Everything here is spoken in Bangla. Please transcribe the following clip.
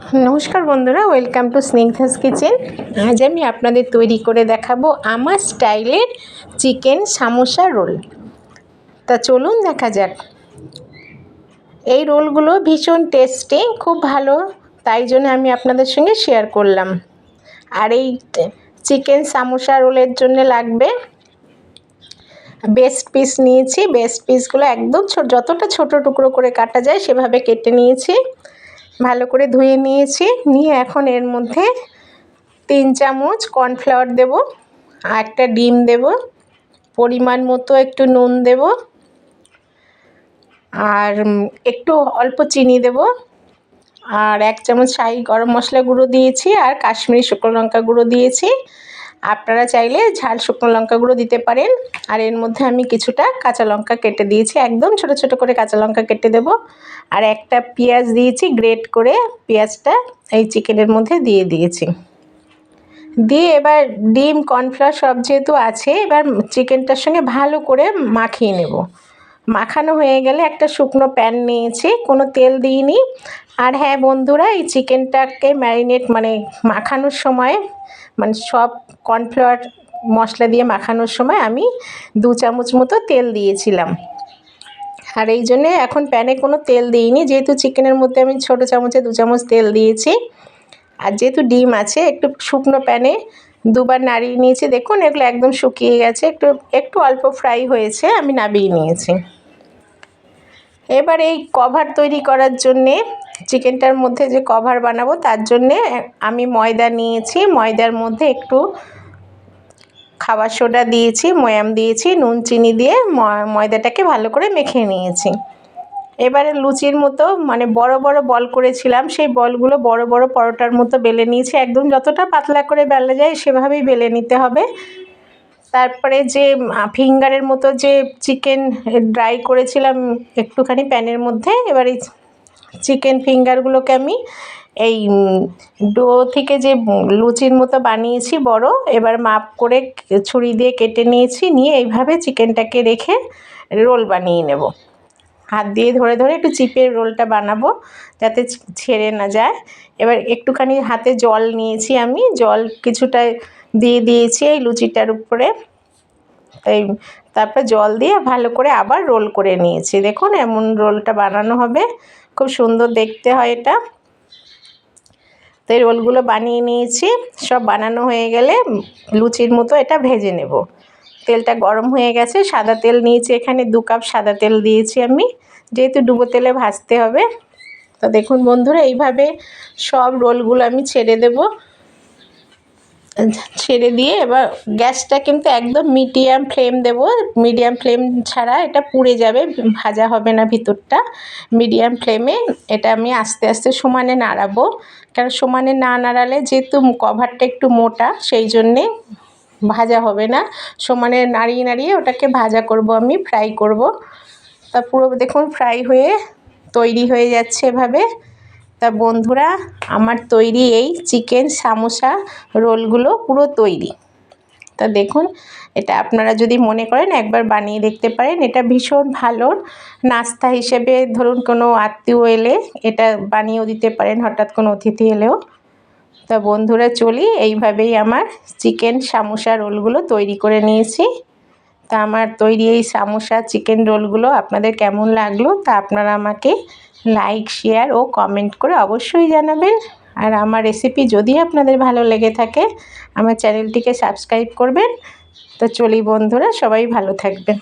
নমস্কার বন্ধুরা, ওয়েলকাম টু স্নিগ্ধাস কিচেন। আজ আমি আপনাদের তৈরি করে দেখাবো আমার স্টাইলের চিকেন সামোসা রোল। তা চলুন দেখা যাক। এই রোলগুলো ভীষণ টেস্টি, খুব ভালো, তাই জন্য আমি আপনাদের সঙ্গে শেয়ার করলাম। আর এই চিকেন সামোসা রোলের জন্য লাগবে বেস্ট পিস নিয়েছি। বেস্ট পিসগুলো একদম যতটা ছোট টুকরো করে কাটা যায়, সেভাবে কেটে নিয়েছি। ভালো করে ধুয়ে নিয়েছি। নিয়ে এখন এর মধ্যে তিন চামচ কর্নফ্লাওয়ার দেব একটা ডিম দেব, পরিমাণ মতো একটু নুন দেব, আর একটু অল্প চিনি দেব, আর এক চামচ শাহি গরম মশলা গুঁড়ো দিয়েছি, আর কাশ্মীরি শুকনো লঙ্কা গুঁড়ো দিয়েছি আপনারা চাইলে ঝাল শুকনো লঙ্কা গুঁড়ো দিতে পারেন। আর এর মধ্যে আমি কিছুটা কাঁচা লঙ্কা কেটে দিয়েছি, একদম ছোট ছোট করে কাঁচা লঙ্কা কেটে দেব। আর একটা পেঁয়াজ দিয়েছি, গ্রেট করে পেঁয়াজটা এই চিকেনের মধ্যে দিয়ে দিয়েছি। দিয়ে এবার ডিম, কর্নফ্লাওয়ার সব যেহেতু আছে, এবার চিকেনটার সঙ্গে ভালো করে মাখিয়ে নেব। মাখানো হয়ে গেলে একটা শুকনো প্যান নিয়েছি, কোনো তেল দিইনি। আর হ্যাঁ বন্ধুরা, এই চিকেনটাকে ম্যারিনেট মানে মাখানোর সময় মানে সব কর্নফ্লাওয়ার মশলা দিয়ে মাখানোর সময় আমি দু চামচ মতো তেল দিয়েছিলাম। আর এই জন্যে এখন প্যানে কোনো তেল দিইনি, যেহেতু চিকেনের মধ্যে আমি ছোটো চামচে দু চামচ তেল দিয়েছি। আর যেহেতু ডিম আছে, একটু শুকনো প্যানে দুবার নাড়িয়ে নিয়েছি। দেখুন এগুলো একদম শুকিয়ে গেছে, একটু একটু অল্প ফ্রাই হয়েছে, আমি নাবিয়ে নিয়েছি। এবার এই কভার তৈরি করার জন্যে চিকেনটার মধ্যে যে কভার বানাবো, তার জন্যে আমি ময়দা নিয়েছি। ময়দার মধ্যে একটু খাবার সোডা দিয়েছি, ময়াম দিয়েছি, নুন, চিনি দিয়ে ময়দাটাকে ভালো করে মেখে নিয়েছি। এবারে লুচির মতো মানে বড় বড় বল করেছিলাম, সেই বলগুলো বড় বড় পরোটার মতো বেলে নিয়েছি। একদম যতটা পাতলা করে বেলা যায় সেভাবেই বেলে নিতে হবে। তারপরে যে ফিঙ্গারের মতো যে চিকেন ড্রাই করেছিলাম একটুখানি প্যানের মধ্যে, এবার এই চিকেন ফিঙ্গারগুলোকে আমি এই ডো থেকে যে লুচির মতো বানিয়েছি বড়, এবার মাপ করে ছুরি দিয়ে কেটে নিয়েছি, নিয়ে এইভাবে চিকেনটাকে রেখে রোল বানিয়ে নেব। হাত দিয়ে ধরে ধরে একটু চিপের রোলটা বানাবো, যাতে ছেড়ে না যায়। এবার একটুখানি হাতে জল নিয়েছি আমি, জল কিছুটা দিয়ে দিয়েছি এই লুচিটার উপরে। এই তারপর জল দিয়ে ভালো করে আবার রোল করে নিয়েছি। দেখুন এমন রোলটা বানানো হবে। খুব সুন্দর দেখতে হয় এটা। তো এই রোলগুলো বানিয়ে নিয়েছি। সব বানানো হয়ে গেলে লুচির মতো এটা ভেজে নেব। তেলটা গরম হয়ে গেছে। সাদা তেল নিয়েছি এখানে। দু কাপ সাদা তেল দিয়েছি আমি। যেহেতু ডুবো তেলে ভাজতে হবে। তো দেখুন বন্ধুরা, এইভাবে সব রোলগুলো আমি ছেড়ে দেব। ছেড়ে দিয়ে এবার গ্যাসটা কিন্তু একদম মিডিয়াম ফ্লেম দেব। মিডিয়াম ফ্লেম ছাড়া এটা পুড়ে যাবে, ভাজা হবে না ভিতরটা। মিডিয়াম ফ্লেমে এটা আমি আস্তে আস্তে সমানে নাড়াবো। কারণ সমানে না নাড়ালে যেহেতু কভারটা একটু মোটা, সেই জন্যে ভাজা হবে না। সমানে নাড়িয়ে নাড়িয়ে ওটাকে ভাজা করব আমি, ফ্রাই করব। তা পুরো দেখুন, ফ্রাই হয়ে তৈরি হয়ে যাচ্ছে এভাবে। তা বন্ধুরা, আমার তৈরি এই চিকেন সামোসা রোলগুলো পুরো তৈরি। তা দেখুন, এটা আপনারা যদি মনে করেন একবার বানিয়ে দেখতে পারেন, এটা ভীষণ ভালো। নাস্তা হিসেবে ধরুন কোনো আত্মীয় এলে এটা বানিয়েও দিতে পারেন, হঠাৎ কোনো অতিথি এলেও। তা বন্ধুরা, চলি এইভাবেই আমার চিকেন সামোসা রোলগুলো তৈরি করে নিয়েছি। তা আমার তৈরি এই সামোসা, চিকেন রোলগুলো আপনাদের কেমন লাগল তা আপনারা আমাকে লাইক শেয়ার ও কমেন্ট করে অবশ্যই জানাবেন। আর আমার রেসিপি যদি আপনাদের ভালো লেগে থাকে, আমার চ্যানেলটিকে সাবস্ক্রাইব করবেন। তো চলি বন্ধুরা, সবাই ভালো থাকবেন।